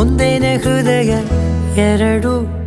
ಒಂದೇನೆ ಹೃದಯ ಎರಡು